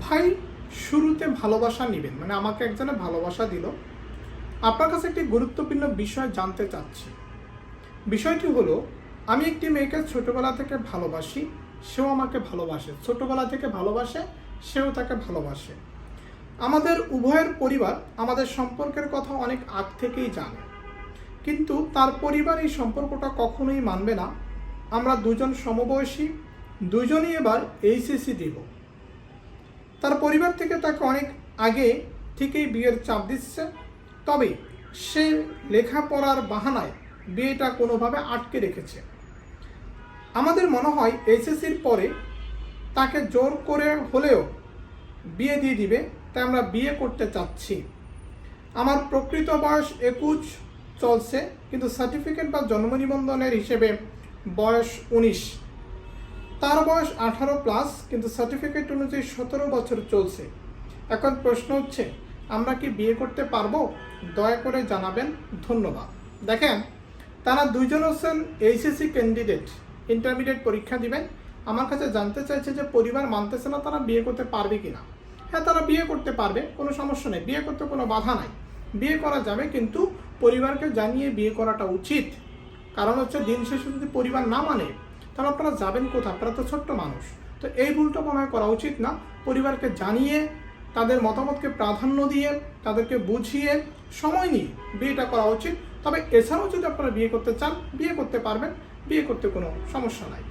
ভাই শুরুতে ভালোবাসা নেবেন মানে আমাকে একজনে ভালোবাসা দিল। আপনার কাছে একটি গুরুত্বপূর্ণ বিষয় জানতে চাচ্ছি। বিষয়টি হলো, আমি একটি মেয়েকে ছোটবেলা থেকে ভালোবাসি, সেও আমাকে ভালোবাসে। ছোটবেলা থেকে ভালোবাসে, সেও তাকে ভালোবাসে। আমাদের উভয়ের পরিবার আমাদের সম্পর্কের কথা অনেক আগ থেকেই জানে। কিন্তু তার পরিবার এই সম্পর্কটা কখনোই মানবে না। আমরা দুজন সমবয়সী, দুজনই এবার এইচএসসি দিব। তার পরিবার থেকে তাকে অনেক আগে থেকেই বিয়ের চাপ দিচ্ছে। তবে সে লেখাপড়ার বাহানায় বিয়েটা কোনোভাবে আটকে রেখেছে। আমাদের মনে হয় এইচএসসির পরে তাকে জোর করে হলেও বিয়ে দিয়ে দিবে, তাই আমরা বিয়ে করতে চাচ্ছি। আমার প্রকৃত বয়স একুশ চলছে, কিন্তু সার্টিফিকেট বা জন্ম নিবন্ধনের হিসেবে বয়স উনিশ। তার বয়স আঠারো প্লাস কিন্তু সার্টিফিকেট অনুযায়ী সতেরো বছর চলছে। এখন প্রশ্ন হচ্ছে, আমরা কি বিয়ে করতে পারব? দয়া করে জানাবেন, ধন্যবাদ। দেখেন, তারা দুইজন হচ্ছেন এইচএসসি ক্যান্ডিডেট ইন্টারমিডিয়েট পরীক্ষা দিবেন। আমার কাছে জানতে চাইছে যে পরিবার মানতেছে না তারা বিয়ে করতে পারবে কি না হ্যাঁ তারা বিয়ে করতে পারবে, কোনো সমস্যা নেই। বিয়ে করতে কোনো বাধা নাই। বিয়ে করা যাবে, কিন্তু পরিবারকে জানিয়ে বিয়ে করাটা উচিত। কারণ হচ্ছে দিন শেষে যদি পরিবার না মানে তাহলে আপনারা যাবেন কোথায়? আপনারা তো ছোট্ট মানুষ। তো এই ভুলটা মনে হয় করা উচিত না। পরিবারকে জানিয়ে, তাদের মতামতকে প্রাধান্য দিয়ে, তাদেরকে বুঝিয়ে সময় নিয়ে বিয়েটা করা উচিত। তবে এছাড়াও যদি আপনারা বিয়ে করতে চান, বিয়ে করতে পারবেন। বিয়ে করতে কোনো সমস্যা নাই।